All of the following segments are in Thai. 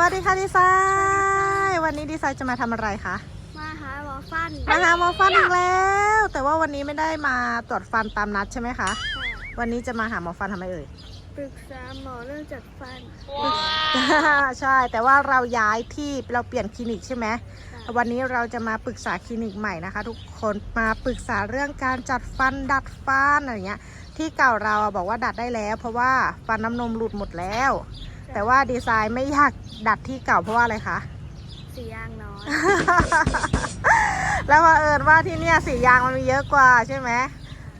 วัสดีค่ะดีไซน์วันนี้ดีไซน์จะมาทำอะไรคะ มาหาหมอฟันมาหาหมอฟันอีกแล้ว แต่ว่าวันนี้ไม่ได้มาตรวจฟันตามนัดใช่ไหมคะ วันนี้จะมาหาหมอฟันทำไมเอ่ย ปรึกษาหมอเรื่องจัดฟัน ใช่ แต่ว่าเราย้ายที่เราเปลี่ยนคลินิกใช่ไหมวันนี้เราจะมาปรึกษาคลินิกใหม่นะคะ ทุกคนมาปรึกษาเรื่องการจัดฟันดัดฟันอะไรเงี้ย ที่เก่าเราอะบอกว่าดัดได้แล้ว เพราะว่าฟันน้ำนมหลุดหมดแล้ว แต่ว่าดีไซน์ไม่อยากดัดที่เก่าเพราะว่าอะไรคะ สียางน้อย แล้วว่าเอิญว่าที่เนี่ยสียางมันมีเยอะกว่าใช่ไหม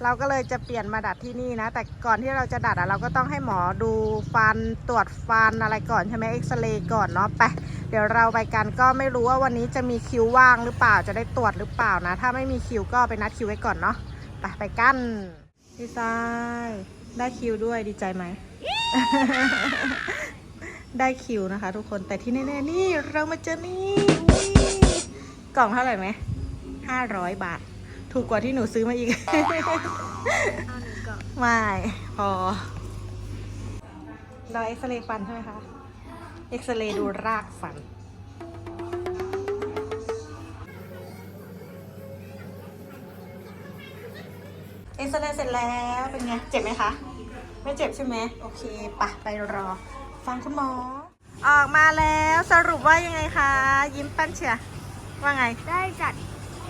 เราก็เลยจะเปลี่ยนมาดัดที่นี่นะ แต่ก่อนที่เราจะดัดอะเราก็ต้องให้หมอดูฟันตรวจฟันอะไรก่อนใช่ไหมเอ็กซเรย์ก่อนเนาะไปเดี๋ยวเราไปกันก็ไม่รู้ว่าวันนี้จะมีคิวว่างหรือเปล่าจะได้ตรวจหรือเปล่านะ ถ้าไม่มีคิวก็ไปนัดคิวไว้ก่อนเนาะไปไปกันดีไซน์ได้คิวด้วยดีใจไหม ได้คิวนะคะ ทุกคนแต่ที่แน่ๆนี่เรามาเจอนี่กล่องเท่าไหร่ไหมห้าร้อยบาท ถูกกว่าที่หนูซื้อมาอีกไม่พอเราเอ็กซเรย์ฟันใช่ไหมคะ เอ็กซเรย์ดูรากฟัน เอ็กซเรย์เสร็จแล้วเป็นไง เจ็บไหมคะ ไม่เจ็บใช่ไหม โอเคปะไปรอ ฟังคุณหมอ ออกมาแล้วสรุปว่ายังไงคะ ยิ้มปั้นเชียร์ว่าไง ได้จัด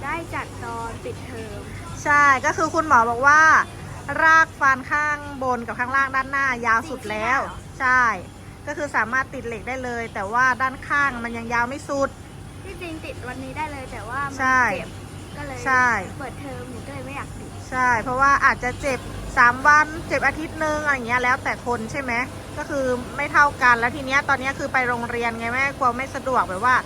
ได้จัดตอนปิดเทอมใช่ก็คือคุณหมอบอกว่า รากฟันข้างบนกับข้างล่างด้านหน้ายาวสุดแล้ว ใช่ ก็คือสามารถติดเหล็กได้เลย แต่ว่าด้านข้างมันยังยาวไม่สุด ที่จริงติดวันนี้ได้เลยแต่ว่ามันใช่ เจ็บก็เลยใช่ เปิดเทอมหนูก็เลยไม่อยากติดใช่ เพราะว่าอาจจะเจ็บ 3 วันเจ็บอาทิตย์หนึงอะไรอย่างเงี้ยแล้วแต่คนใช่ไหม ก็คือไม่เท่ากันแล้วทีเนี้ยตอนเนี้ยคือไปโรงเรียนไงแม่กลัวไม่สะดวกแบบว่า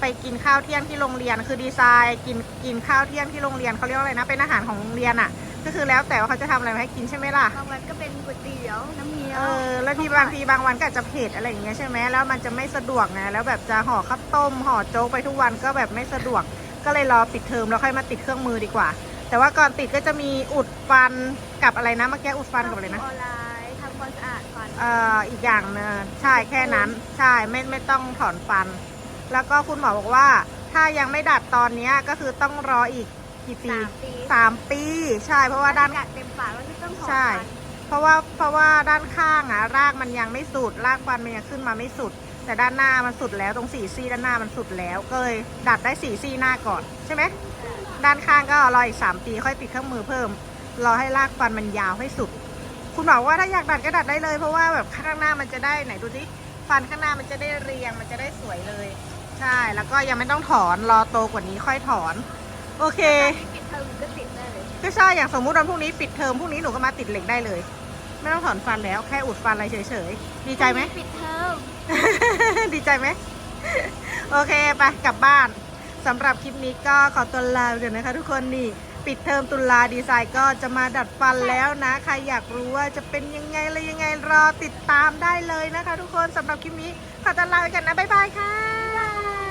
ไปกินข้าวเที่ยงที่โรงเรียน คือดีไซน์กินกินข้าวเที่ยงที่โรงเรียนเขาเรียกว่าอะไรนะเป็นอาหารของโรงเรียนอะ ก็คือแล้วแต่ว่าเขาจะทำอะไรมาให้กินใช่ไหมล่ะ บางวันก็เป็นก๋วยเตี๋ยวน้ำเงี้ยวเออแล้วทีบางทีบางวันก็อาจจะเผ็ดอะไรอย่างเงี้ยใช่ไหมแล้วมันจะไม่สะดวกไงแล้วแบบจะห่อข้าวต้มห่อโจ๊กไปทุกวันก็แบบไม่สะดวก ก็เลยรอปิดเทอมแล้วค่อยมาติดเครื่องมือดีกว่า แต่ว่าก่อนติดก็จะมีอุดฟันกับอะไรนะเมื่อกี้อุดฟันกับอะไรนะ ออนไล เอ่ออีกอย่างหนึงใช่แค่นั้นใช่ไม่ไม่ต้องถอนฟัน แล้วก็คุณหมอบอกว่า ถ้ายังไม่ดัดตอนเนี้ยก็คือต้องรออีกกี่ปีสามปี สามปี ใช่เพราะว่าด้าน กัดเต็มปากแล้วไม่ต้องถอนใช่ ฟันเพราะว่าเพราะว่าด้านข้างอะรากมันยังไม่สุดรากฟันมันยังขึ้นมาไม่สุด แต่ด้านหน้ามันสุดแล้วตรงสี่ซี่ด้านหน้ามันสุดแล้วก็เลยดัดได้สี่ซี่หน้าก่อนใช่ไหมด้านข้างก็รออีกสามปีค่อยติดเครื่องมือเพิ่มรอให้รากฟันมันยาวให้สุด คุณบอกว่าถ้าอยากดัดก็ดัดได้เลย เพราะว่าแบบข้างหน้ามันจะได้ไหนดูสิฟันข้างหน้ามันจะได้เรียงมันจะได้สวยเลย ใช่ แล้วก็ยังไม่ต้องถอนรอโตกว่านี้ค่อยถอน โอเคปิดเทอมก็ติดได้เลยก็ใช่อย่างสมมุติวันพรุ่งนี้ปิดเทอมพรุ่งนี้หนูก็มาติดเหล็กได้เลย ไม่ต้องถอนฟันแล้วแค่อุดฟันอะไรเฉยๆดีใจไหมปิดเทอมดีใจไหมโอเคไปกลับบ้านสำหรับคลิปนี้ก็ขอตัวลาไปก่อนนะคะทุกคนนี่ ปิดเทอมตุลาดีไซน์ก็จะมาดัดฟันแล้วนะ ใครอยากรู้ว่าจะเป็นยังไงอะไรยังไงรอติดตามได้เลยนะคะ ทุกคนสำหรับคลิปนี้ขอตวลาไปกันนะ บ๊ายบายค่ะ